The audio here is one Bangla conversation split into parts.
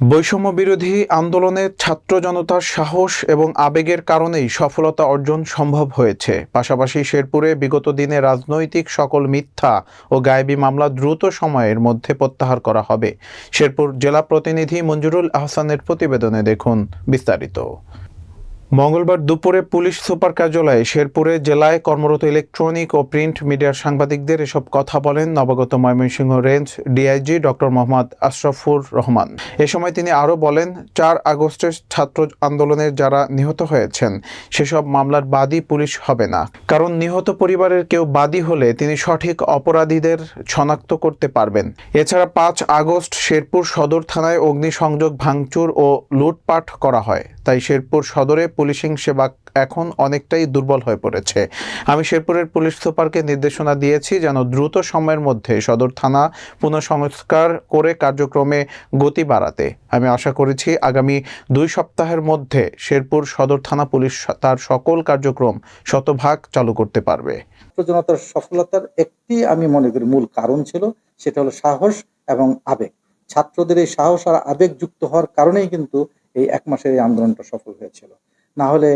বৈষম্য বিরোধী আন্দোলনে ছাত্র জনতার সাহস এবং আবেগের কারণেই সফলতা অর্জন সম্ভব হয়েছে। পাশাপাশি শেরপুরে বিগত দিনে রাজনৈতিক সকল মিথ্যা ও গায়েবী মামলা দ্রুত সময়ের মধ্যে প্রত্যাহার করা হবে। শেরপুর জেলা প্রতিনিধি মঞ্জুরুল আহসানের প্রতিবেদনে দেখুন বিস্তারিত। মঙ্গলবার দুপুরে পুলিশ সুপার কার্যালয়ে শেরপুরে জেলায় কর্মরত ইলেকট্রনিক ও প্রিন্ট মিডিয়ার সাংবাদিকদের এসব কথা বলেন নবাগত Mymensingh range DIG doctor Mohammad Ashrafur Rahman. এ সময় তিনি আরও বলেন, চার আগস্টের ছাত্র আন্দোলনের যারা নিহত হয়েছেন, সেসব মামলার বাদী পুলিশ হবে না। কারণ নিহত পরিবারের কেউ বাদী হলে তিনি সঠিক অপরাধীদের শনাক্ত করতে পারবেন। এছাড়া পাঁচ আগস্ট শেরপুর সদর থানায় অগ্নিসংযোগ ভাঙচুর ও লুটপাট করা হয়। তাই শেরপুর সদরে পুলিশিং সেবা এখন অনেকটাই দুর্বল হয়ে পড়েছে। আমি শেরপুরের পুলিশ সুপারকে নির্দেশনা দিয়েছি যেন দ্রুত সময়ের মধ্যে সদর থানা পুনঃসংস্কার করে কার্যক্রমে গতি বাড়াতে। আমি আশা করেছি আগামী দুই সপ্তাহের মধ্যে শেরপুর সদর থানা পুলিশ তার সকল কার্যক্রম শতভাগ চালু করতে পারবে। জনতার সফলতার একটি আমি মনে করি মূল কারণ ছিল, সেটা হলো সাহস এবং আবেগ। ছাত্রদের এই সাহস আর আবেগ যুক্ত হওয়ার কারণেই কিন্তু এই এক মাসের এই আন্দোলনটা সফল হয়েছিল। না হলে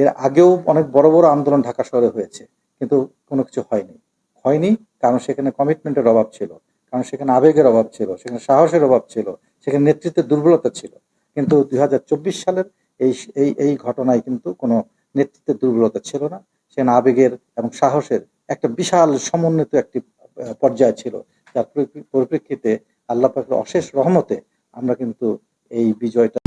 এর আগেও অনেক বড় বড় আন্দোলন ঢাকা শহরে হয়েছে, কিন্তু কোনো কিছু হয়নি। হয়নি কারণ সেখানে কমিটমেন্টের অভাব ছিল, কারণ সেখানে আবেগের অভাব ছিল, সেখানে সাহসের অভাব ছিল, সেখানে নেতৃত্বের দুর্বলতা ছিল। কিন্তু দুই হাজার চব্বিশ সালের এই এই এই ঘটনায় কিন্তু কোনো নেতৃত্বের দুর্বলতা ছিল না। সেখানে আবেগের এবং সাহসের একটা বিশাল সমন্বিত একটি পর্যায় ছিল। যার পরিপ্রেক্ষিতে আল্লাহ অশেষ রহমতে আমরা কিন্তু এই বিজয়টা